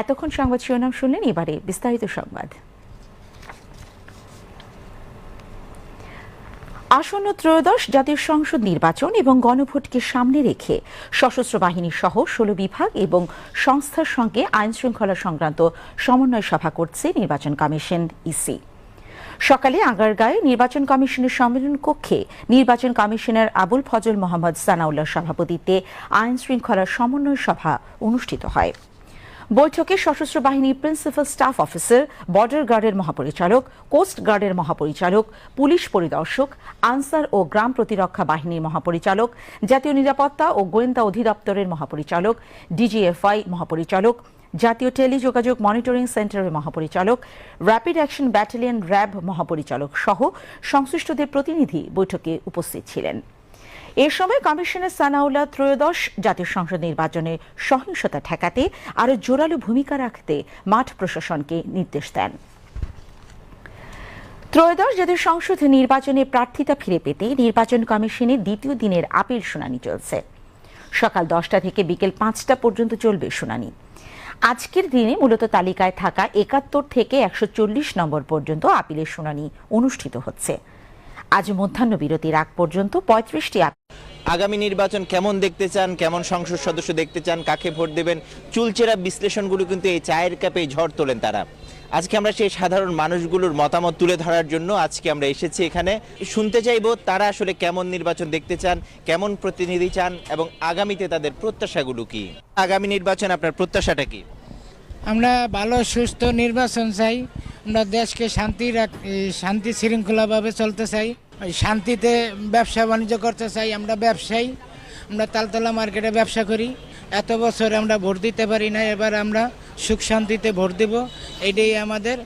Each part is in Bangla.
এতক্ষণ সংবাদ শিরোনাম শুনলেন, এবারে বিস্তারিত সংবাদ। আসন্ন ত্রয়োদশ জাতীয় সংসদ নির্বাচন এবং গণভোটকে সামনে রেখে সশস্ত্র বাহিনী সহ ষোলো বিভাগ এবং সংস্থার সঙ্গে আইন শৃঙ্খলা সংক্রান্ত সমন্বয় সভা করছে নির্বাচন কমিশন ইসি। সকালে আগারগাঁয়ে নির্বাচন কমিশনের সম্মেলন কক্ষে নির্বাচন কমিশনার আবুল ফজল মোহাম্মদ সানাউল্লাহ সভাপতিত্বে আইন শৃঙ্খলা সমন্বয় সভা অনুষ্ঠিত হয়। বৈঠকে সশস্ত্র বাহিনীর প্রিন্সিপাল স্টাফ অফিসার, বর্ডার গার্ডের মহাপরিচালক, কোস্ট গার্ডের মহাপরিচালক, পুলিশ পরিদর্শক, আনসার ও গ্রাম প্রতিরক্ষা বাহিনীর মহাপরিচালক, জাতীয় নিরাপত্তা ও গোয়েন্দা অধিদপ্তরের মহাপরিচালক, ডিজিএফআই মহাপরিচালক, জাতীয় টেলিযোগাযোগ মনিটরিং সেন্টারের মহাপরিচালক, র্যাপিড অ্যাকশন ব্যাটালিয়ন র্যাব মহাপরিচালক সহ সংশ্লিষ্টদের প্রতিনিধি বৈঠকে উপস্থিত ছিলেন। এ সময় কমিশনার সানাউল্লাহ ত্রয়োদশ জাতীয় সংসদ নির্বাচনে সহিংসতা ঠেকাতে আরও জোরালো ভূমিকা রাখতে মাঠ প্রশাসনকে নির্দেশ দেন। ত্রয়োদশ জাতীয় সংসদ নির্বাচনে প্রার্থিতা ফিরে পেতে নির্বাচন কমিশনের দ্বিতীয় দিনের আপিল শুনানি চলছে। সকাল দশটা থেকে বিকেল পাঁচটা পর্যন্ত চলবে শুনানি। আজকের দিনে মূলত তালিকায় থাকা একাত্তর থেকে একশো চল্লিশ নম্বর পর্যন্ত আপিলের শুনানি অনুষ্ঠিত হচ্ছে। আজ মধ্যাহ্ন বিরতির আগ পর্যন্ত পঁয়ত্রিশটি আগামী নির্বাচন কেমন দেখতে চান? কেমন সংসদ সদস্য দেখতে চান? কাকে ভোট দেবেন? চুলচেরা বিশ্লেষণগুলো কিন্তু এই চায়ের কাপে ঝড় তোলেন তারা। আজকে আমরা সেই সাধারণ মানুষগুলোর মতামত তুলে ধরার জন্য আজকে আমরা এসেছি এখানে। শুনতে চাইব তারা আসলে কেমন নির্বাচন দেখতে চান কেমন প্রতিনিধি চান এবং আগামীতে তাদের প্রত্যাশাগুলো কি? আগামী নির্বাচন আপনার প্রত্যাশাটা কি? আমরা ভালো সুস্থ নির্বাচন চাই। আমরা দেশকে শান্তি রাখ শান্তি শৃঙ্খলাভাবে চলতে চাই। শান্তিতে ব্যবসা বাণিজ্য করতে চাই আমরা ব্যবসায়ী। আমরা তালতলা মার্কেটে ব্যবসা করি। এত বছর আমরা ভোট দিতে পারি না এবার আমরা সুখ শান্তিতে ভোট দেব। এটাই আমাদের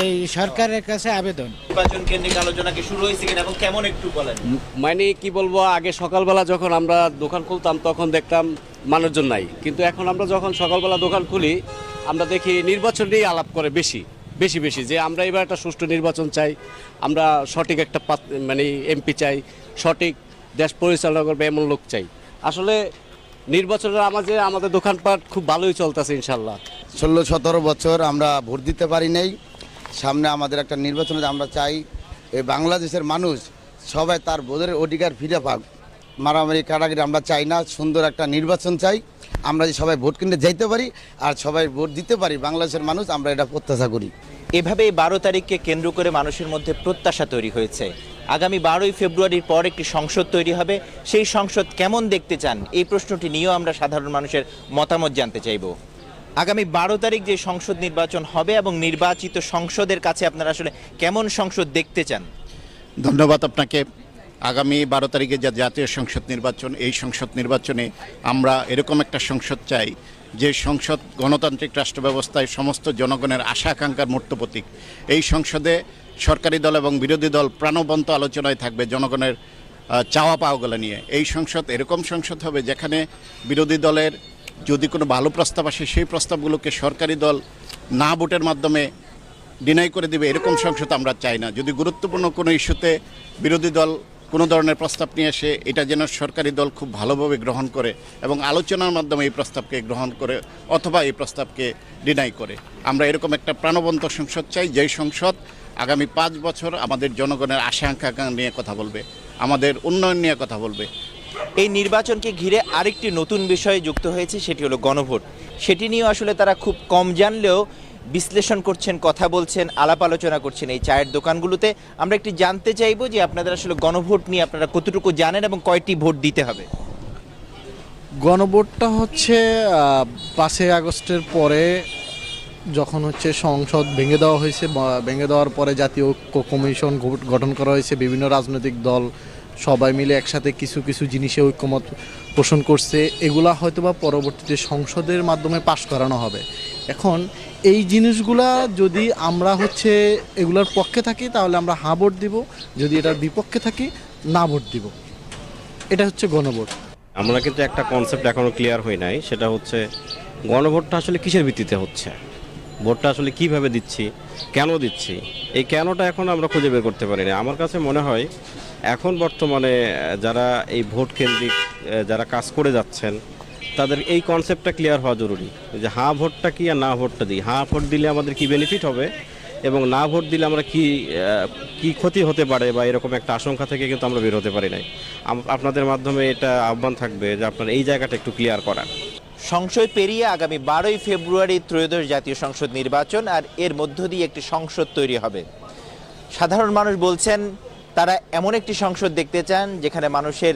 এই সরকারের কাছে আবেদন। নির্বাচন কেন্দ্রিক আলোচনা কি শুরু হয়েছে কিনা এবং কেমন একটু বলেন? মানে কি বলব আগে সকালবেলা যখন আমরা দোকান খুলতাম তখন দেখতাম মানুষজন নাই। কিন্তু এখন আমরা যখন সকালবেলা দোকান খুলি আমরা দেখি নির্বাচন নিয়েই আলাপ করে বেশি। বেশি বেশি, যে আমরা এবার একটা সুষ্ঠু নির্বাচন চাই, আমরা সঠিক একটা মানে এমপি চাই, সঠিক দেশ পরিচালনা করবে এমন লোক চাই। আসলে নির্বাচনের আমাদের আমাদের দোকানপাট খুব ভালোই চলতেছে, ইনশাল্লাহ। ষোলো, সতেরো বছর আমরা ভোট দিতে পারি নাই। সামনে আমাদের একটা নির্বাচনে আমরা চাই এই বাংলাদেশের মানুষ সবাই তার বোধের অধিকার ফিরে পাক। মারামারি, কাটাকাটি আমরা চাই না, সুন্দর একটা নির্বাচন চাই। আমরা যে সবাই ভোট কিনতে যাইতে পারি আর সবাই ভোট দিতে পারি বাংলাদেশের মানুষ আমরা এটা প্রত্যাশা করি। এভাবে বারো তারিখকে কেন্দ্র করে মানুষের মধ্যে প্রত্যাশা তৈরি হয়েছে। আগামী বারোই ফেব্রুয়ারির পর একটি সংসদ তৈরি হবে। সেই সংসদ কেমন দেখতে চান? এই প্রশ্নটি নিয়েও আমরা সাধারণ মানুষের মতামত জানতে চাইব। আগামী বারো তারিখ যে সংসদ নির্বাচন হবে এবং নির্বাচিত সংসদের কাছে আপনারা আসলে কেমন সংসদ দেখতে চান? ধন্যবাদ আপনাকে। আগামী বারো তারিখে যে জাতীয় সংসদ নির্বাচন, এই সংসদ নির্বাচনে আমরা এরকম একটা সংসদ চাই, যে সংসদ গণতান্ত্রিক রাষ্ট্র ব্যবস্থায় সমস্ত জনগণের আশা আকাঙ্ক্ষার মূর্ত প্রতীক। এই সংসদে সরকারি দল এবং বিরোধী দল প্রাণবন্ত আলোচনায় থাকবে জনগণের চাওয়া পাওয়াগুলো নিয়ে। এই সংসদ এরকম সংসদ হবে যেখানে বিরোধী দলের যদি কোনো ভালো প্রস্তাব আসে, সেই প্রস্তাবগুলোকে সরকারি দল না ভোটের মাধ্যমে ডিনাই করে দেবে, এরকম সংসদ আমরা চাই না। যদি গুরুত্বপূর্ণ কোনো ইস্যুতে বিরোধী দল কোনো ধরনের প্রস্তাব নিয়ে আসে এটা যেন সরকারি দল খুব ভালোভাবে গ্রহণ করে এবং আলোচনার মাধ্যমে এই প্রস্তাবকে গ্রহণ করে অথবা এই প্রস্তাবকে ডিনাই করে। আমরা এরকম একটা প্রাণবন্ত সংসদ চাই, যেই সংসদ আগামী পাঁচ বছর আমাদের জনগণের আশা আকাঙ্ক্ষা নিয়ে কথা বলবে, আমাদের উন্নয়ন নিয়ে কথা বলবে। এই নির্বাচনকে ঘিরে আরেকটি নতুন বিষয়ে যুক্ত হয়েছে, সেটি হলো গণভোট। সেটি নিয়েও আসলে তারা খুব কম জানলেও বিশ্লেষণ করছেন, কথা বলছেন, আলাপ আলোচনা করছেন এই চায়ের দোকানগুলোতে। আমরা একটি জানতে চাইব যে আপনাদের আসলে গণভোট নিয়ে আপনারা কতটুকু জানেন এবং কয়টি ভোট দিতে হবে? গণভোটটা হচ্ছে পাঁচই আগস্টের পরে যখন হচ্ছে সংসদ ভেঙে দেওয়া হয়েছে ভেঙে দেওয়ার পরে জাতীয় ঐক্য কমিশন গঠন করা হয়েছে, বিভিন্ন রাজনৈতিক দল সবাই মিলে একসাথে কিছু কিছু জিনিসে ঐক্যমত পোষণ করছে। এগুলা হয়তো বা পরবর্তীতে সংসদের মাধ্যমে পাশ করানো হবে। এখন এই জিনিসগুলা যদি আমরা হচ্ছে এগুলার পক্ষে থাকি, তাহলে আমরা হা ভোট দিব। যদি এটার বিপক্ষে থাকি, না ভোট দিব। এটা হচ্ছে গণভোট। আমরা কিন্তু একটা কনসেপ্ট এখনও ক্লিয়ার হয় নাই। সেটা হচ্ছে গণভোটটা আসলে কিসের ভিত্তিতে হচ্ছে? ভোটটা আসলে কীভাবে দিচ্ছি? কেন দিচ্ছি? এই কেনটা এখন আমরা খুঁজে বের করতে পারি না আমার কাছে মনে হয় এখন বর্তমানে, যারা এই ভোট কেন্দ্রিক, যারা কাজ করে যাচ্ছেন তাদের এই কনসেপ্টটা ক্লিয়ার হওয়া জরুরি। যে হ্যাঁ ভোটটা কি আর না ভোটটা দিই? হ্যাঁ ভোট দিলে আমাদের কি বেনিফিট হবে? এবং না ভোট দিলে আমরা কি কি ক্ষতি হতে পারে বা এরকম একটা আশঙ্কা থেকে কিন্তু আমরা বের হতে পারি নাই। আপনাদের মাধ্যমে এটা আহ্বান থাকবে যে আপনার এই জায়গাটা একটু ক্লিয়ার করা সংশয় পেরিয়ে আগামী বারোই ফেব্রুয়ারি ত্রয়োদশ জাতীয় সংসদ নির্বাচন, আর এর মধ্য দিয়ে একটি সংসদ তৈরি হবে। সাধারণ মানুষ বলছেন তারা এমন একটি সংসদ দেখতে চান যেখানে মানুষের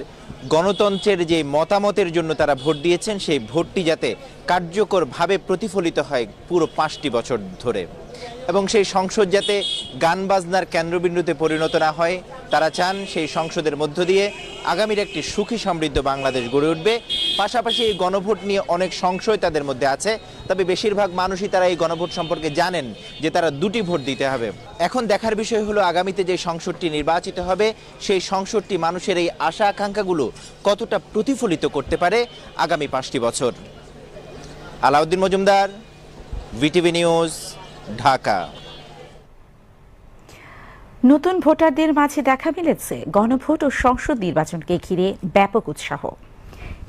গণতন্ত্রের যে মতামতের জন্য তারা ভোট দিয়েছেন, সেই ভোটটি যাতে কার্যকরভাবে প্রতিফলিত হয় পুরো পাঁচটি বছর ধরে। এবং সেই সংসদ যাতে গান বাজনার কেন্দ্রবিন্দুতে পরিণত না হয়, তারা চান সেই সংসদের মধ্য দিয়ে আগামীর একটি সুখী সমৃদ্ধ বাংলাদেশ গড়ে উঠবে। পাশাপাশি এই গণভোট নিয়ে অনেক সংশয় তাদের মধ্যে আছে, তবে বেশিরভাগ মানুষই তারা এই গণভোট সম্পর্কে জানেন যে তারা দুটি ভোট দিতে হবে। এখন দেখার বিষয় হলো আগামীতে যে সংসদটি নির্বাচিত হবে, সেই সংসদটি মানুষের এই আশা আকাঙ্ক্ষাগুলো কতটা প্রতিফলিত করতে পারে আগামী পাঁচটি বছর? Alauddin Majumdar BTV news. Dhaka. নতুন ভোটারদের মাঝে দেখা মিলেছে গণভোট ও সংসদ নির্বাচনকে ঘিরে ব্যাপক উৎসাহ।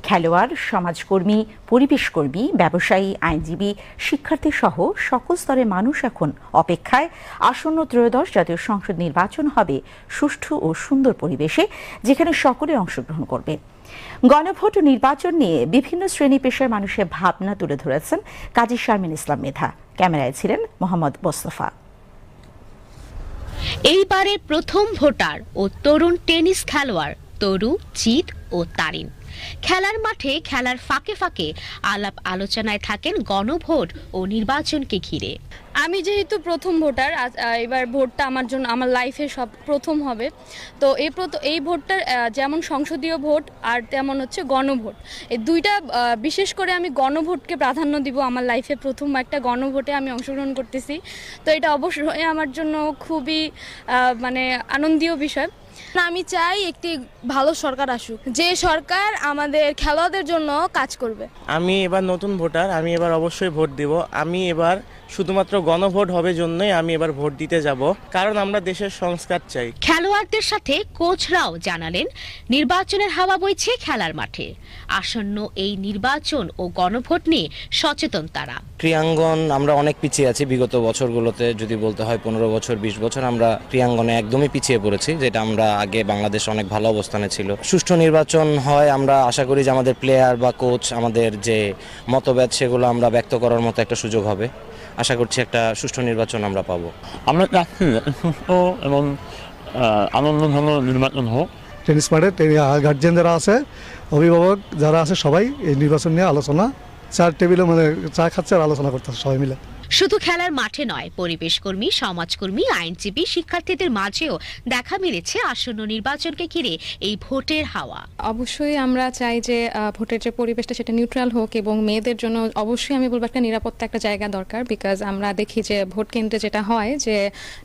খেলোয়াড়, সমাজকর্মী পরিবেশকর্মী ব্যবসায়ী, আইনজীবী, শিক্ষার্থী সহ সকল স্তরের মানুষ এখন অপেক্ষায়। আসন্ন ত্রয়োদশ জাতীয় সংসদ নির্বাচন হবে সুষ্ঠু ও সুন্দর পরিবেশে, যেখানে সকলে অংশগ্রহণ করবে। গণভোট ও নির্বাচন নিয়ে বিভিন্ন শ্রেণি পেশার মানুষের ভাবনা তুলে ধরেছেন কাজী শারমিন ইসলাম মেধা। ক্যামেরায় ছিলেন মোহাম্মদ মোস্তফা। এইবারে প্রথম ভোটার ও তরুণ টেনিস খেলোয়াড় তরু জিত ও তারিন। খেলার মাঠে খেলার ফাঁকে ফাঁকে আলাপ আলোচনায় থাকেন গণভোট ও নির্বাচনকে ঘিরে। আমি যেহেতু প্রথম ভোটার এবার ভোটটা আমার জন্য আমার লাইফে সব প্রথম হবে। তো এই এই ভোটটা আহ, যেমন সংসদীয় ভোট আর তেমন হচ্ছে গণভোট। এই দুইটা বিশেষ করে আমি গণভোটকে প্রাধান্য দিব আমার লাইফে। প্রথম একটা গণভোটে আমি অংশগ্রহণ করতেছি। তো এটা অবশ্যই আমার জন্য খুবই মানে আনন্দীয় বিষয়। আমি চাই একটি ভালো সরকার আসুক। যে সরকার আমাদের খেলোয়াড়দের জন্য কাজ করবে। আমি এবার নতুন ভোটার, আমি এবার অবশ্যই ভোট দেব। আমি এবার শুধুমাত্র গণভোট হবে জন্যই আমি এবার ভোট দিতে যাব কারণ আমরা দেশের সংস্কার চাই। খেলোয়াড়দের সাথে কোচরাও জানালেন নির্বাচনের হাওয়া বইছে খেলার মাঠে। আসন্ন এই নির্বাচন ও গণভোট নিয়ে সচেতন তারা। ক্রিয়াঙ্গন আমরা অনেক পিছিয়ে আছি বিগত বছরগুলোতে যদি বলতে হয় পনেরো বছর বিশ বছর আমরা ক্রিয়াঙ্গনে একদমই পিছিয়ে পড়েছি যেটা আমরা আগে বাংলাদেশ অনেক ভালো অবস্থানে ছিল। সুষ্ঠু নির্বাচন হয় আমরা আশা করি যে আমাদের প্লেয়ার বা কোচ আমাদের যে মতভেদ সেগুলো আমরা ব্যক্ত করার মতো একটা সুযোগ হবে। আশা করছি একটা সুষ্ঠু নির্বাচন আমরা পাবো। আমরা চাচ্ছি সুস্থ এবং আনন্দঘন নির্বাচন হোক। টেনিস মাঠে গার্জিয়ান যারা আছে অভিভাবক যারা আছে সবাই এই নির্বাচন নিয়ে আলোচনা চার টেবিলে মানে চা খাচ্ছে আর আলোচনা করতেছে সবাই মিলে। শুধু খেলার মাঠে নয় পরিবেশকর্মী সমাজকর্মী আইনজীবী শিক্ষার্থীদের মাঝেও দেখা মিলেছে আসন্ন নির্বাচনকে ঘিরে এই ভোটের হাওয়া। অবশ্যই আমরা চাই যে ভোটের যে পরিবেশটা সেটা নিউট্রাল হোক এবং মেয়েদের জন্য অবশ্যই আমি বলব একটা নিরাপত্তা একটা জায়গা দরকার বিকজ আমরা দেখি যে ভোট কেন্দ্রে যেটা হয় যে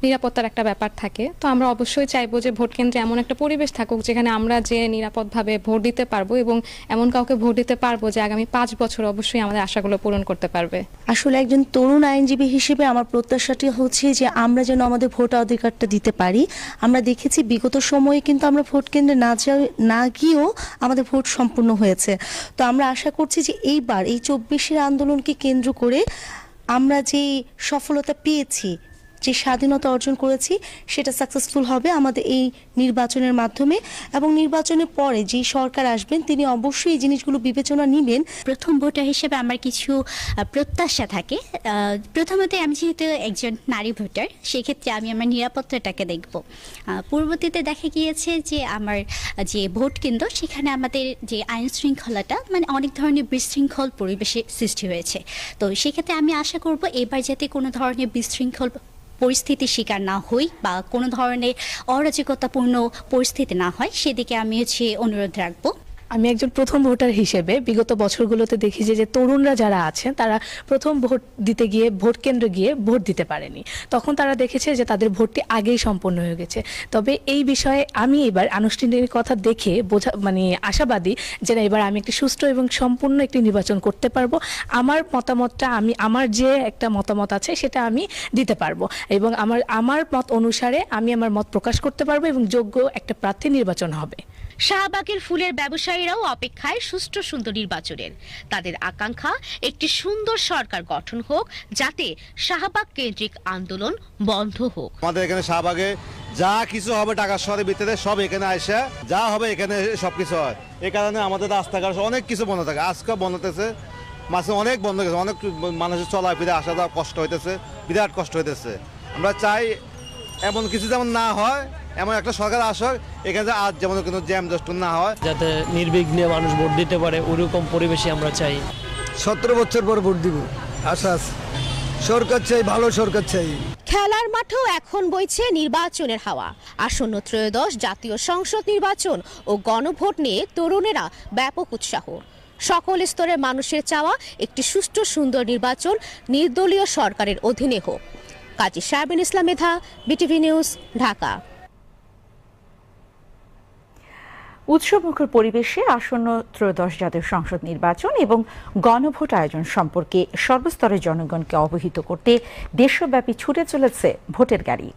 নিরাপত্তার একটা ব্যাপার থাকে। তো আমরা অবশ্যই চাইব যে ভোট কেন্দ্রে এমন একটা পরিবেশ থাকুক যেখানে আমরা যে নিরাপদভাবে ভোট দিতে পারব এবং এমন কাউকে ভোট দিতে পারব যে আগামী পাঁচ বছর অবশ্যই আমাদের আশাগুলো পূরণ করতে পারবে। আসলে একজন তরুণ আইনজীবী হিসেবে আমার প্রত্যাশাটি হচ্ছে যে আমরা যেন আমাদের ভোট অধিকারটা দিতে পারি। আমরা দেখেছি বিগত সময়ে কিন্তু আমরা ভোট কেন্দ্রে না যাও না গিয়েও আমাদের ভোট সম্পূর্ণ হয়েছে। তো আমরা আশা করছি যে এইবার এই চব্বিশের আন্দোলনকে কেন্দ্র করে আমরা যে সফলতা পেয়েছি যে স্বাধীনতা অর্জন করেছি, সেটা সাকসেসফুল হবে আমাদের এই নির্বাচনের মাধ্যমে। এবং নির্বাচনের পরে যে সরকার আসবেন, তিনি অবশ্যই এই জিনিসগুলো বিবেচনা নেবেন। প্রথম ভোটার হিসেবে আমার কিছু প্রত্যাশা থাকে। প্রথমত আমি যেহেতু একজন নারী ভোটার, সেক্ষেত্রে আমি আমার নিরাপত্তাটাকে দেখব। পূর্ববর্তীতে দেখা গিয়েছে যে আমার যে ভোট কেন্দ্র, সেখানে আমাদের যে আইন শৃঙ্খলাটা মানে অনেক ধরনের বিশৃঙ্খল পরিবেশে সৃষ্টি হয়েছে। তো সেক্ষেত্রে আমি আশা করব এবার যাতে কোনো ধরনের বিশৃঙ্খল পরিস্থিতির শিকার না হই বা কোনো ধরনের অরাজকতাপূর্ণ পরিস্থিতি না হয়, সেদিকে আমি হচ্ছে অনুরোধ রাখব। আমি একজন প্রথম ভোটার হিসেবে বিগত বছরগুলোতে দেখি যে যে তরুণরা যারা আছেন, তারা প্রথম ভোট দিতে গিয়ে, ভোট কেন্দ্রে গিয়ে ভোট দিতে পারেনি। তখন তারা দেখেছে যে, তাদের ভোটটি আগেই সম্পন্ন হয়ে গেছে। তবে এই বিষয়ে আমি এবার আনুষ্ঠানিক কথা দেখে বোঝা মানে আশাবাদী যে, না, এবার আমি একটি সুষ্ঠু এবং সম্পূর্ণ একটি নির্বাচন করতে পারব। আমার মতামতটা আমি, আমার যে একটা মতামত আছে, সেটা আমি দিতে পারব। এবং আমার আমার মত অনুসারে আমি আমার মত প্রকাশ করতে পারব এবং যোগ্য একটা প্রার্থী নির্বাচন হবে। শাহবাগের ফুলের ব্যবসায়ীরাও অপেক্ষায় সুষ্ঠু সুন্দর নির্বাচনের। তাদের আকাঙ্ক্ষা, একটি সুন্দর সরকার গঠন হোক, যাতে শাহবাগ কেন্দ্রিক আন্দোলন বন্ধ হোক। আমাদের এখানে শাহবাগে যা কিছু হবে টাকা শহরের ভিতরে সব এখানে আসে যা হবে এখানে সব কিছু হয়। এই কারণে আমাদের রাস্তাঘাট অনেক কিছু বন্ধ থাকে। আজকে বন্ধ হতেছে মাঝে অনেক বন্ধ গেছে অনেক মানুষের চলা ফিরে আসা যাওয়া কষ্ট হইতেছে, বিরাট কষ্ট হইতেছে। আমরা চাই এমন কিছু যেমন না হয় এমন একটা সরকার আসক এখানে আজ যেমন কোনো জ্যাম জস্ট না হয়। যাতে নির্বিঘ্নে মানুষ ভোট দিতে পারে ওরকম পরিবেশে আমরা চাই। সতেরো বছর পর ভোট দিব। আশা আছে। সরকার চাই ভালো সরকার চাই। খেলার মাঠেও এখন বইছে নির্বাচনের হাওয়া। আসন্ন ত্রয়োদশ জাতীয় সংসদ নির্বাচন ও গণভোট নিয়ে তরুণেরা ব্যাপক উৎসাহ। সকল স্তরের মানুষের চাওয়া একটি সুষ্ঠু সুন্দর নির্বাচন নির্দলীয় সরকারের অধীনে হোক। Kazi Sahebin Islam Medha BTV news Dhaka. উৎসবমুখর পরিবেশে আসন্ন ত্রয়োদশ জাতীয় সংসদ নির্বাচন এবং গণভোট আয়োজন সম্পর্কে সর্বস্তরের জনগণকে অবহিত করতে দেশব্যাপী ছুটে চলেছে ভোটের গাড়ি।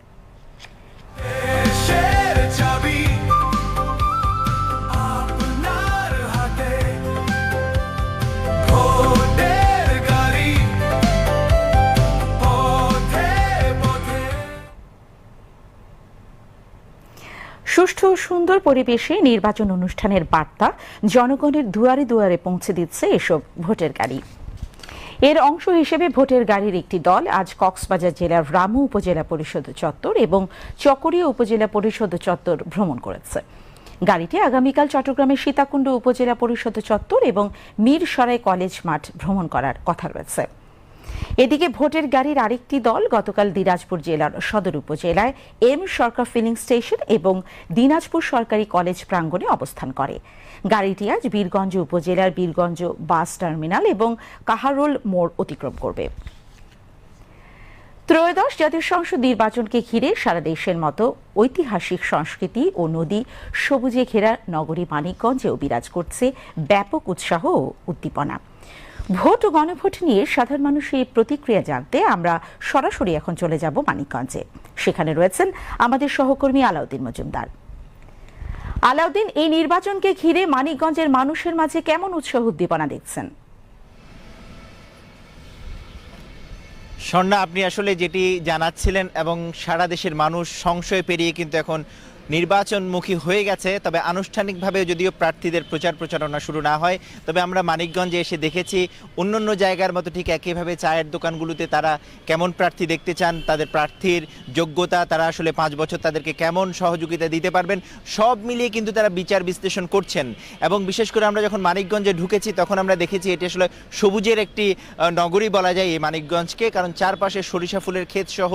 সুষ্ঠু ও সুন্দর পরিবেশে নির্বাচন অনুষ্ঠানের বার্তা জনগণের দুয়ারে দুয়ারে পৌঁছে দিচ্ছে এসব ভোটের গাড়ি। এর অংশ হিসেবে ভোটের গাড়ির একটি দল আজ কক্সবাজার জেলার রামু উপজেলা পরিষদ চত্বর এবং চকরিয়া উপজেলা পরিষদ চত্বর ভ্রমণ করেছে। গাড়িটি আগামীকাল চট্টগ্রামের সীতাকুণ্ড উপজেলা পরিষদ চত্বর এবং মীরসরাই কলেজ মাঠ ভ্রমণ করার কথা রয়েছে। এদিকে ভোটের গাড়ির আরেকটি দল গতকাল দিনাজপুর জেলার সদর উপজেলায় এম সরকার ফিলিং স্টেশন এবং দিনাজপুর সরকারি কলেজ প্রাঙ্গণে অবস্থান করে। গাড়িটি আজ বীরগঞ্জ উপজেলার বীরগঞ্জ বাস টার্মিনাল এবং কাহারোল মোড় অতিক্রম করবে। ত্রয়োদশ জাতীয় সংসদ নির্বাচনকে ঘিরে সারা দেশের মতো ঐতিহাসিক সংস্কৃতি ও নদী সবুজে ঘেরা নগরী মানিকগঞ্জেও বিরাজ করছে ব্যাপক উৎসাহ ও উদ্দীপনা। ভোট ও গণভোট নিয়ে সাধারণ মানুষের প্রতিক্রিয়া জানতে আমরা সরাসরি এখন চলে যাব মানিকগঞ্জে। সেখানে রয়েছেন আমাদের সহকর্মী আলাউদ্দিন মজুমদার। আলাউদ্দিন, এই নির্বাচনকে ঘিরে মানিকগঞ্জের মানুষের মাঝে কেমন উৎসাহ উদ্দীপনা দেখছেন? স্বর্ণা, আপনি আসলে যেটি জানাচ্ছিলেন এবং সারা দেশের মানুষ সংশয় পেরিয়ে কিন্তু এখন নির্বাচনমুখী হয়ে গেছে, তবে আনুষ্ঠানিকভাবে যদিও প্রার্থীদের প্রচার প্রচারণা শুরু না হয়, তবে আমরা মানিকগঞ্জে এসে দেখেছি অন্যান্য জায়গার মতো ঠিক একইভাবে চায়ের দোকানগুলোতে তারা কেমন প্রার্থী দেখতে চান, তাদের প্রার্থীর যোগ্যতা, তারা আসলে পাঁচ বছর তাদেরকে কেমন সহযোগিতা দিতে পারবেন, সব মিলিয়ে কিন্তু তারা বিচার বিশ্লেষণ করছেন। এবং বিশেষ করে আমরা যখন মানিকগঞ্জে ঢুকেছি, তখন আমরা দেখেছি এটি আসলে সবুজের একটি নগরী বলা যায় এই মানিকগঞ্জকে, কারণ চারপাশে সরিষা ফুলের ক্ষেত সহ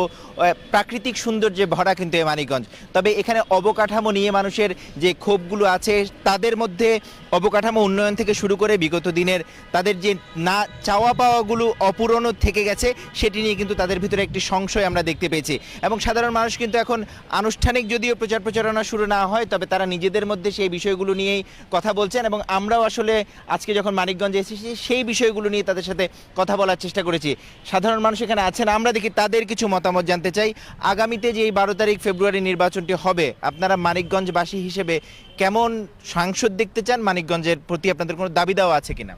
প্রাকৃতিক সৌন্দর্যে ভরা কিন্তু এই মানিকগঞ্জ। তবে এখানে অবকাঠামো নিয়ে মানুষের যে ক্ষোভগুলো আছে, তাদের মধ্যে অবকাঠামো উন্নয়ন থেকে শুরু করে বিগত দিনের তাদের যে না চাওয়া পাওয়াগুলো অপূরণ থেকে গেছে, সেটি নিয়ে কিন্তু তাদের ভিতরে একটি সংশয় আমরা দেখতে পেয়েছি। এবং সাধারণ মানুষ কিন্তু এখন আনুষ্ঠানিক যদিও প্রচার প্রচারণা শুরু না হয়, তবে তারা নিজেদের মধ্যে সেই বিষয়গুলো নিয়েই কথা বলছেন এবং আমরাও আসলে আজকে যখন মানিকগঞ্জে এসেছি, সেই বিষয়গুলো নিয়ে তাদের সাথে কথা বলার চেষ্টা করেছি। সাধারণ মানুষ এখানে আছেন, আমরা দেখি তাদের কিছু মতামত জানতে চাই। আগামীতে যে এই বারো তারিখ ফেব্রুয়ারি নির্বাচনটি হবে আপনারা মানিকগঞ্জবাসী হিসেবে কেমন সাংসদ দেখতে চান? মানিকগঞ্জের প্রতি আপনাদের কোনো দাবি দেওয়া আছে কিনা?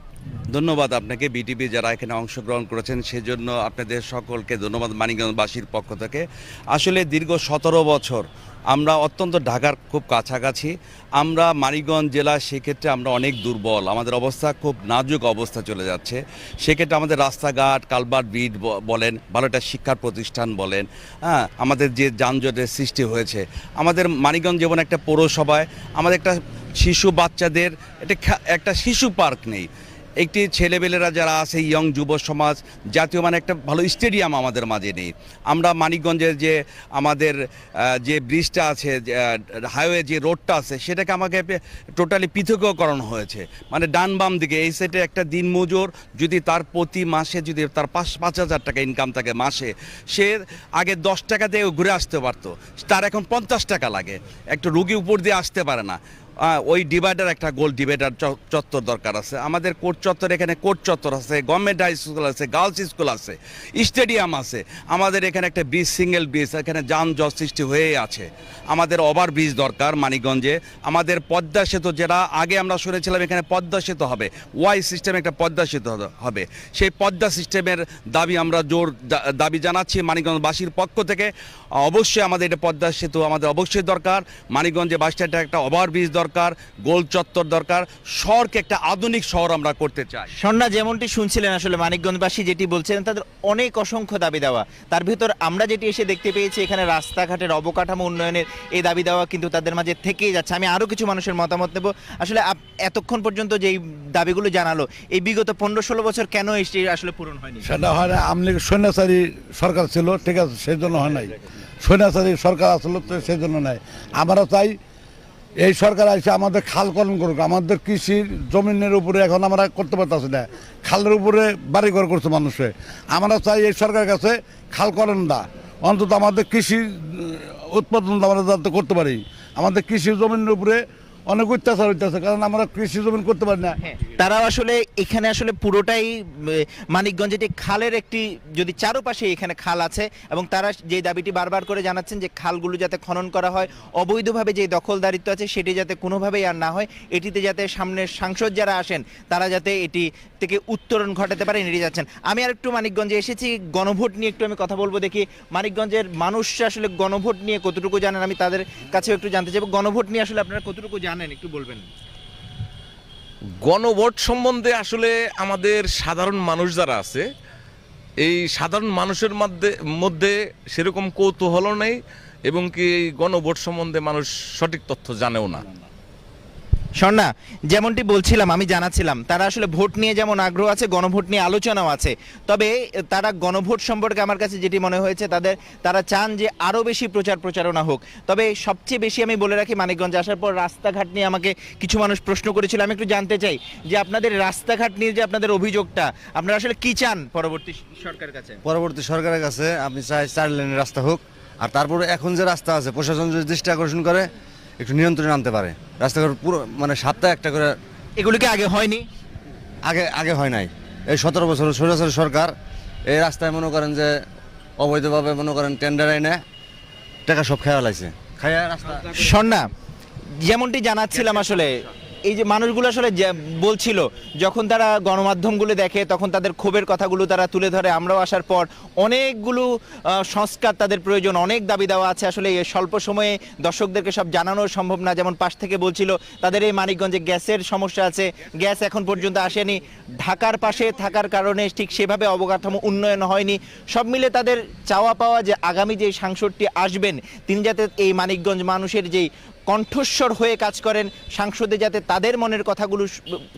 ধন্যবাদ আপনাকে। বিটিভি যারা এখানে অংশগ্রহণ করেছেন, সেজন্য আপনাদের সকলকে ধন্যবাদ মানিকগঞ্জবাসীর পক্ষ থেকে। আসলে দীর্ঘ সতেরো বছর আমরা অত্যন্ত ঢাকার খুব কাছাকাছি। আমরা মানিকগঞ্জ জেলা, সেক্ষেত্রে আমরা অনেক দুর্বল। আমাদের অবস্থা খুব নাজুক অবস্থা চলে যাচ্ছে। সেক্ষেত্রে আমাদের রাস্তাঘাট, কালভার্ট ব্রিজ ব- বলেন, ভালো একটা শিক্ষার প্রতিষ্ঠান বলেন হ্যাঁ আমাদের যে যানজটের সৃষ্টি হয়েছে। আমাদের মানিকগঞ্জ যেমন একটা পৌরসভায়, আমাদের একটা শিশু বাচ্চাদের, একটা একটা শিশু পার্ক নেই। একটি ছেলেবেলেরা যারা আছে ইয়ং যুব সমাজ, জাতীয় মানে একটা ভালো স্টেডিয়াম আমাদের মাঝে নেই। আমরা মানিকগঞ্জের যে আমাদের যে ব্রিজটা আছে হাইওয়ে যে রোডটা আছে, সেটাকে আমাকে টোটালি পৃথকীকরণ হয়েছে। মানে ডান বাম দিকে, এই সেটে একটা দিন মজুর যদি তার প্রতি মাসে, যদি তার পাঁচ পাঁচ হাজার টাকা ইনকাম থাকে মাসে, সে আগে দশ টাকা দিয়ে ঘুরে আসতে পারতো। তার এখন পঞ্চাশ টাকা লাগে। একটা রুগী উপর দিয়ে আসতে পারে না। ওই ডিভাইডার একটা গোল ডিভাইডার চত্বর দরকার আছে। আমাদের কোর্ট চত্বর, এখানে কোর্ট চত্বর আছে, গভর্নমেন্ট হাই স্কুল আছে, গার্লস স্কুল আছে, স্টেডিয়াম আছে। আমাদের এখানে একটা ব্রিজ, সিঙ্গেল ব্রিজ, এখানে যানজট সৃষ্টি হয়েই আছে। আমাদের ওভার ব্রিজ দরকার মানিকগঞ্জে। আমাদের পদ্মা সেতু যেটা, আগে আমরা শুনেছিলাম এখানে পদ্মা সেতু হবে। ওয়াই সিস্টেম একটা পদ্মা সেতু হবে- সেই পদ্মা সিস্টেমের দাবি আমরা জোর দাবি জানাচ্ছি মানিকগঞ্জবাসীর পক্ষ থেকে। অবশ্যই আমাদের এটা পদ্মা সেতু আমাদের অবশ্যই দরকার। মানিকগঞ্জে বাস স্ট্যান্ডে একটা ওভার ব্রিজ দরকার। গোল চত্বর দরকার শহরকে একটা আধুনিক শহর আমরা করতে চাই। সন্না যেমনটি শুনছিলেন আসলে মানিকগঞ্জবাসী যেটি বলছিলেন তাদের অনেক অসংখ্য দাবি দেওয়া। তার ভিতর আমরা যেটি এসে দেখতে পেয়েছি এখানে রাস্তাঘাটের অবকাঠামো উন্নয়নের এই দাবি দেওয়া কিন্তু তাদের মাঝে থেকেই যাচ্ছে। আমি আরও কিছু মানুষের মতামত নেব। আসলে এতক্ষণ পর্যন্ত যেই দাবিগুলো জানালো এই বিগত পনেরো ষোলো বছর কেন এসে আসলে পূরণ হয়নি? সেটা হয় না আমলি সৈন্যাচারী সরকার ছিল ঠিক আছে সেই জন্য হয় নাই। সৈন্যাচারী সরকার আসলে তো সেই জন্য নাই। আমরা চাই এই সরকার আসে আমাদের খাল করন করুক। আমাদের কৃষির জমিনের উপরে এখন আমরা করতে পারতেছি না। খালের উপরে বাড়ি ঘর করছে মানুষে। আমরা চাই এই সরকারের কাছে খাল করন দা। অন্তত আমাদের কৃষি উৎপাদন আমরা যাতে করতে পারি। আমাদের কৃষি জমিনের উপরে অনেক অত্যাচার হইতেছে, কারণ আমরা কৃষি জমিন করতে পারি না। তারা আসলে এখানে আসলে পুরোটাই মানিকগঞ্জ এটি খালের একটি, যদি চারপাশে এখানে খাল আছে, এবং তারা যে দাবিটি বারবার করে জানাচ্ছেন যে খালগুলো যাতে খনন করা হয়, অবৈধভাবে যে দখলদারিত্ব আছে, সেটি যাতে কোনোভাবেই আর না হয়, এটিতে যাতে সামনের সাংসদ যারা আসেন, তারা যাতে এটি থেকে উত্তরণ ঘটাতে পারে নিয়ে যাচ্ছেন। আমি আর একটু মানিকগঞ্জে এসেছি, গণভোট নিয়ে একটু আমি কথা বলব দেখি, মানিকগঞ্জের মানুষ আসলে গণভোট নিয়ে কতটুকু জানেন, আমি তাদের কাছেও একটু জানতে চাইব। গণভোট নিয়ে আসলে আপনারা কতটুকু জানেন? একটু বলবেন। গণভোট সম্বন্ধে আসলে আমাদের সাধারণ মানুষ যারা আছে, এই সাধারণ মানুষের মধ্যে মধ্যে সেরকম কৌতূহলও নেই এবং কি এই গণভোট সম্বন্ধে মানুষ সঠিক তথ্য জানেও না। স্বর্ণা, যেমনটি বলছিলাম, আমি জানাচ্ছিলাম, তারা আসলে ভোট নিয়ে যেমন আগ্রহ আছে, গণভোট নিয়ে আলোচনাও আছে। তবে তারা গণভোট সম্পর্কে আমার কাছে যেটি মনে হয়েছে, তাদের, তারা চান যে আরও বেশি প্রচার প্রচারণা হোক। তবে সবচেয়ে বেশি আমি বলে রাখি, মানিকগঞ্জে আসার পর রাস্তাঘাট নিয়ে আমাকে কিছু মানুষ প্রশ্ন করেছিল। আমি একটু জানতে চাই যে আপনাদের রাস্তাঘাট নিয়ে যে আপনাদের অভিযোগটা, আপনারা আসলে কি চান পরবর্তী সরকার কাছে? পরবর্তী সরকারের কাছে আপনি চাই, চার লেনের রাস্তা হোক। আর তারপরে এখন যে রাস্তা আছে, প্রশাসন যদি দৃষ্টি আকর্ষণ করে একটু নিয়ন্ত্রণে আনতে পারে। রাস্তাঘাট পুরো মানে সাতটা একটা করে এগুলো কি আগে হয়নি? আগে আগে হয় নাই। এই সতেরো বছর সরাসরি সরকার এই রাস্তায় মনে করেন যে অবৈধভাবে মনে করেন টেন্ডার এনে টাকা সব খেয়া লাগছে খাইয়া রাস্তা স্বর্ণা যেমনটি জানাচ্ছিলাম আসলে এই যে মানুষগুলো আসলে বলছিল, যখন তারা গণমাধ্যমগুলো দেখে, তখন তাদের ক্ষোভের কথাগুলো তারা তুলে ধরে। আমরাও আসার পর অনেকগুলো সংস্কার তাদের প্রয়োজন, অনেক দাবি দেওয়া আছে। আসলে স্বল্প সময়ে দর্শকদেরকে সব জানানো সম্ভব না। যেমন পাশ থেকে বলছিল, তাদের এই মানিকগঞ্জে গ্যাসের সমস্যা আছে। গ্যাস এখন পর্যন্ত আসেনি। ঢাকার পাশে থাকার কারণে ঠিক সেভাবে অবকাঠামো উন্নয়ন হয়নি। সব মিলে তাদের চাওয়া পাওয়া যে আগামী যে সাংসদটি আসবেন, তিনি যাতে এই মানিকগঞ্জ মানুষের যেই কণ্ঠস্বর হয়ে কাজ করেন সাংসদে যাতে তাদের মনের কথাগুলো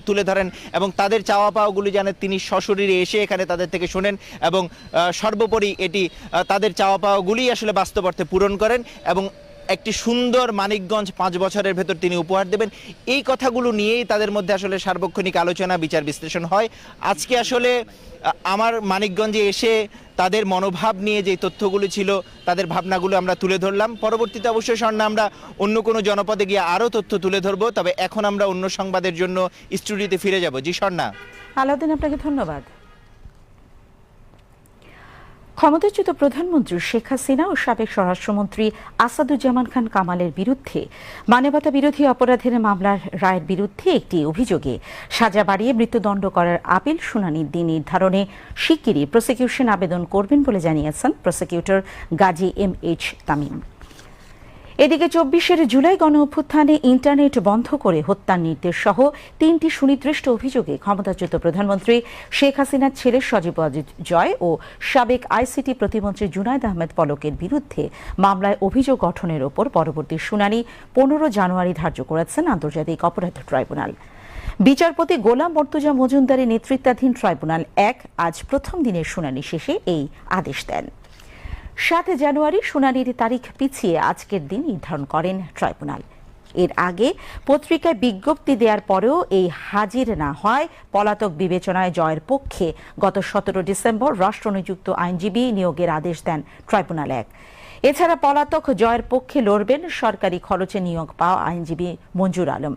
তুলে ধরেন এবং তাদের চাওয়া পাওয়াগুলি যেন তিনি সশরীরে এসে এখানে তাদের থেকে শোনেন এবং সর্বোপরি এটি তাদের চাওয়া পাওয়াগুলি আসলে বাস্তব অর্থে পূরণ করেন এবং একটি সুন্দর মানিকগঞ্জ পাঁচ বছরের ভেতর তিনি উপহার দেবেন। এই কথাগুলো নিয়েই তাদের মধ্যে আসলে সার্বক্ষণিক আলোচনা, বিচার, বিশ্লেষণ হয়। আজকে আসলে আমার মানিকগঞ্জে এসে তাদের মনোভাব নিয়ে যে তথ্যগুলো ছিল, তাদের ভাবনাগুলো আমরা তুলে ধরলাম। পরবর্তীতে অবশ্যই স্বর্ণ, আমরা অন্য কোনো জনপদে গিয়ে আরও তথ্য তুলে ধরবো। তবে এখন আমরা অন্য সংবাদের জন্য স্টুডিওতে ফিরে যাব। জি, স্বর্ণা। আলাউদ্দিন, আপনাকে ধন্যবাদ। ক্ষমতাচ্যুত প্রধানমন্ত্রী শেখ হাসিনা ও সাবেক স্বরাষ্ট্রমন্ত্রী আসাদুজ্জামান খান কামালের বিরুদ্ধে মানবতা বিরোধী অপরাধের মামলার রায়ের বিরুদ্ধে একটি অভিযোগে সাজা বাড়িয়ে মৃত্যুদণ্ড করার আপিল শুনানির দিন নির্ধারণে শিগগিরই প্রসিকিউশন আবেদন করবেন বলে জানিয়েছেন prosecutor Gazi M H Tamim. এদিকে চব্বিশের জুলাই গণ অভ্যুত্থানে ইন্টারনেট বন্ধ করে হত্যার নির্দেশ সহ তিনটি সুনির্দিষ্ট অভিযোগে ক্ষমতাচ্যুত প্রধানমন্ত্রী শেখ হাসিনার ছেলে সজীব জয় ও সাবেক আইসিটি প্রতিমন্ত্রী জুনায়দ আহমেদ পলকের বিরুদ্ধে মামলায় অভিযোগ গঠনের ওপর পরবর্তী শুনানি পনেরো জানুয়ারি ধার্য করেছেন আন্তর্জাতিক অপরাধ ট্রাইব্যুনাল। বিচারপতি গোলাম মর্তুজা মজুমদারের নেতৃত্বাধীন ট্রাইব্যুনাল এক আজ প্রথম দিনের শুনানি শেষে এই আদেশ দেন। সাত জানুয়ারি শুনানির তারিখ পিছিয়ে আজকের দিন নির্ধারণ করেন ট্রাইব্যুনাল। এর আগে পত্রিকায় বিজ্ঞপ্তি দেওয়ার পরেও এই হাজির না হয়। পলাতক বিবেচনায় জয়ের পক্ষে গত সতেরো ডিসেম্বর রাষ্ট্রনিযুক্ত আইনজীবী নিয়োগের আদেশ দেন ট্রাইব্যুনাল এক। এছাড়া পলাতক জয়ের পক্ষে লড়বেন সরকারি খরচে নিয়োগ পাওয়া আইনজীবী মঞ্জুর আলম।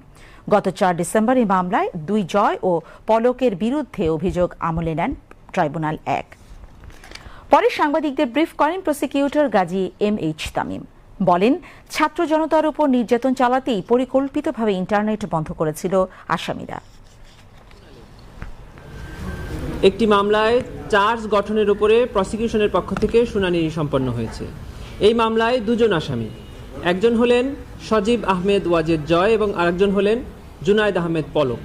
গত চার ডিসেম্বর এই মামলায় দুই জয় ও পলকের বিরুদ্ধে অভিযোগ আমলে নেন ট্রাইব্যুনাল এক। পরে সাংবাদিকদের ব্রিফ করেন prosecutor Gazi M H Tamim. বলেন, ছাত্র জনতার উপর নির্যাতন চালাতেই পরিকল্পিতভাবে ইন্টারনেট বন্ধ করেছিল আসামিরা। একটি মামলায় চার্জ গঠনের উপরে প্রসিকিউশনের পক্ষ থেকে শুনানি সম্পন্ন হয়েছে। এই মামলায় দুজন আসামি, একজন হলেন সজীব আহমেদ ওয়াজেদ জয় এবং আরেকজন হলেন জুনায়দ আহমেদ পলক।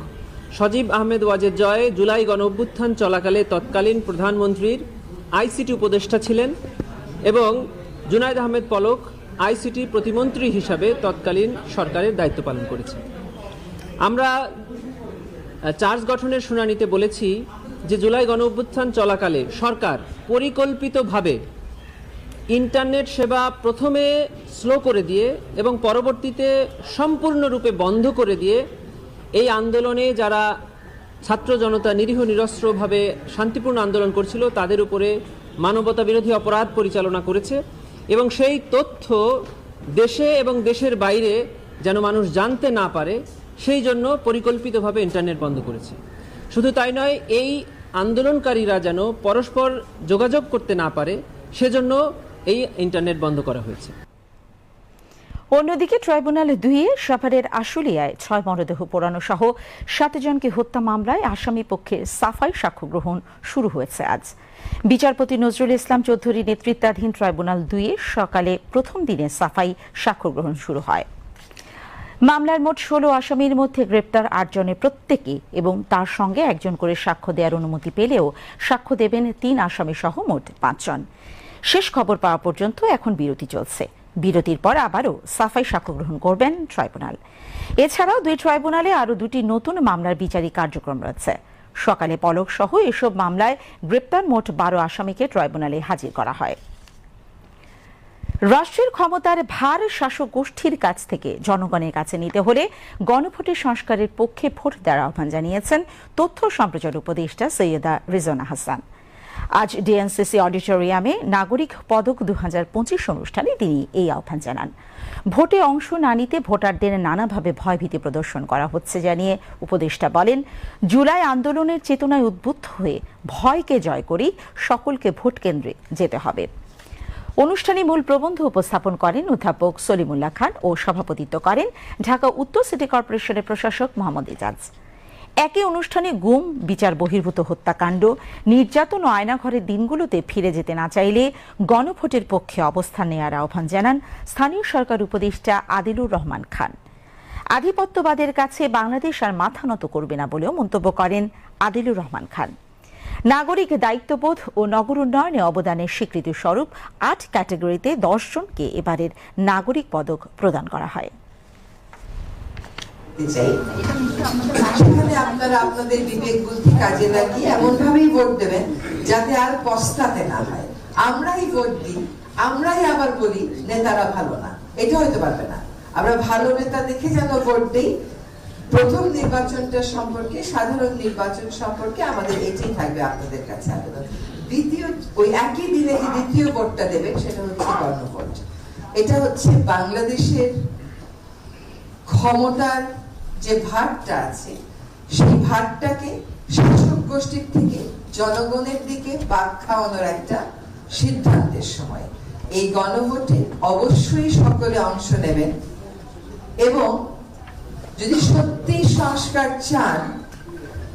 সজীব আহমেদ ওয়াজেদ জয় জুলাই গণ চলাকালে তৎকালীন প্রধানমন্ত্রীর আইসিটি উপদেষ্টা ছিলেন এবং জুনায়দ আহমেদ পলক আইসিটি প্রতিমন্ত্রী হিসাবে তৎকালীন সরকারের দায়িত্ব পালন করেছেন। আমরা চার্জ গঠনের শুনানিতে বলেছি যে জুলাই গণ অভ্যুত্থান চলাকালে সরকার পরিকল্পিতভাবে ইন্টারনেট সেবা প্রথমে স্লো করে দিয়ে এবং পরবর্তীতে সম্পূর্ণরূপে বন্ধ করে দিয়ে এই আন্দোলনে যারা ছাত্র জনতা নিরীহ নিরস্ত্রভাবে শান্তিপূর্ণ আন্দোলন করছিল, তাদের উপরে মানবতা বিরোধী অপরাধ পরিচালনা করেছে এবং সেই তথ্য দেশে এবং দেশের বাইরে যেন মানুষ জানতে না পারে, সেই জন্য পরিকল্পিতভাবে ইন্টারনেট বন্ধ করেছে। শুধু তাই নয়, এই আন্দোলনকারীরা যেন পরস্পর যোগাযোগ করতে না পারে, সেজন্য এই ইন্টারনেট বন্ধ করা হয়েছে। অন্যদিকে ট্রাইব্যুনাল দুইয়ে সাভারের আশুলিয়ায় ছয় মরদেহ পোড়ানো সহ সাত জনকে হত্যা মামলায় আসামি পক্ষে সাফাই সাক্ষ্য গ্রহণ শুরু হয়েছে আজ। বিচারপতি নজরুল ইসলাম চৌধুরী নেতৃত্বাধীন ট্রাইব্যুনাল দুইয়ে সকালে প্রথম দিনে সাফাই সাক্ষ্য গ্রহণ শুরু হয়। মামলার মোট ষোলো আসামির মধ্যে গ্রেপ্তার আটজনের প্রত্যেকে এবং তার সঙ্গে একজন করে সাক্ষ্য দেওয়ার অনুমতি পেলেও সাক্ষ্য দেবেন তিন আসামি সহ মোট পাঁচজন শেষ খবর পাওয়া পর্যন্ত এখন বিরতি চলছে। বিরতির পর আবারও সাফাই সাক্ষ্য গ্রহণ করবেন ট্রাইব্যুনাল। এছাড়াও দুই ট্রাইব্যুনালে আরও দুটি নতুন মামলার বিচারিক কার্যক্রম রয়েছে। সকালে পলক সহ এসব মামলায় গ্রেপ্তার মোট বারো আসামিকে ট্রাইব্যুনালে হাজির করা হয়। রাষ্ট্রের ক্ষমতার ভার শাসক গোষ্ঠীর কাছ থেকে জনগণের কাছে নিতে হলে গণভোটের সংস্কারের পক্ষে ভোট দেওয়ার আহ্বান জানিয়েছেন তথ্য সম্প্রচার উপদেষ্টা সৈয়দা রিজনা হাসান। আজ ডিএনসিসি অডিটোরিয়ামে নাগরিক পদক দুহাজার পঁচিশ অনুষ্ঠানে তিনি এই আহ্বান জানান। ভোটে অংশ না নিতে ভোটারদের নানাভাবে ভয়ভীতি প্রদর্শন করা হচ্ছে জানিয়ে উপদেষ্টা বলেন, জুলাই আন্দোলনের চেতনায় উদ্বুদ্ধ হয়ে ভয়কে জয় করেই সকলকে ভোট কেন্দ্রে যেতে হবে। অনুষ্ঠানে মূল প্রবন্ধ উপস্থাপন করেন অধ্যাপক সলিমুল্লাহ খান ও সভাপতিত্ব করেন ঢাকা উত্তর সিটি কর্পোরেশনের প্রশাসক মোহাম্মদ ইজাজ একই অনুষ্ঠানে গুম, বিচার বহির্ভূত হত্যাকাণ্ড, নির্যাতন ও আয়নাঘরের দিনগুলোতে ফিরে যেতে না চাইলে গণভোটের পক্ষে অবস্থান নেওয়ার আহ্বান জানান স্থানীয় সরকার উপদেষ্টা আদিলুর রহমান খান। আধিপত্যবাদের কাছে বাংলাদেশ আর মাথা নত করবে না বলেও মন্তব্য করেন আদিলুর রহমান খান। নাগরিক দায়িত্ববোধ ও নগর উন্নয়নে অবদানের স্বীকৃতি স্বরূপ আট ক্যাটাগরিতে দশজনকে এবারের নাগরিক পদক প্রদান করা হয়। আপনাদের বিবেক, বুদ্ধি কাজে লাগিয়ে এমন ভাবেই ভোট দেবেন যাতে আর পস্তাতে না হয়। আমরাই ভোট দিই, আমরাই আবার বলি, নেতারা ভালো না। এটা পারবে না। আমরা ভালো নেতা দেখে যেন ভোট দিই, প্রথম নির্বাচনটা সম্পর্কে, সাধারণ নির্বাচন সম্পর্কে আমাদের এটাই থাকবে আপনাদের কাছে আবেদন। দ্বিতীয়, ওই একই দিনে যে দ্বিতীয় ভোটটা দেবেন, সেটা হচ্ছে গণভোট। এটা হচ্ছে বাংলাদেশের ক্ষমতার যে ভারটা আছে, সেই ভাগটাকে শাসক গোষ্ঠীর থেকে জনগণের দিকে বাদ খাওয়ানোর একটা সিদ্ধান্তের সময়। এই গণভোটে অবশ্যই সকলে অংশ নেবেন এবং যদি সত্যি সংস্কার চান,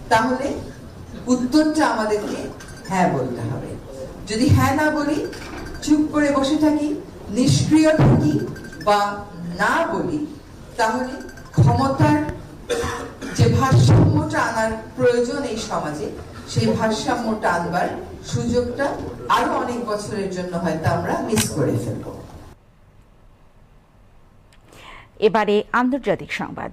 তাহলে উত্তরটা আমাদেরকে হ্যাঁ বলতে হবে। যদি হ্যাঁ না বলি, চুপ করে বসে থাকি, নিষ্ক্রিয় থাকি বা না বলি, তাহলে ক্ষমতার যে ভারসাম্যটা আনার প্রয়োজন এই সমাজে, সেই ভারসাম্যটা আনবার সুযোগটা আরও অনেক বছরের জন্য হয়তো আমরা মিস করে ফেলব। এবারে আন্তর্জাতিক সংবাদ।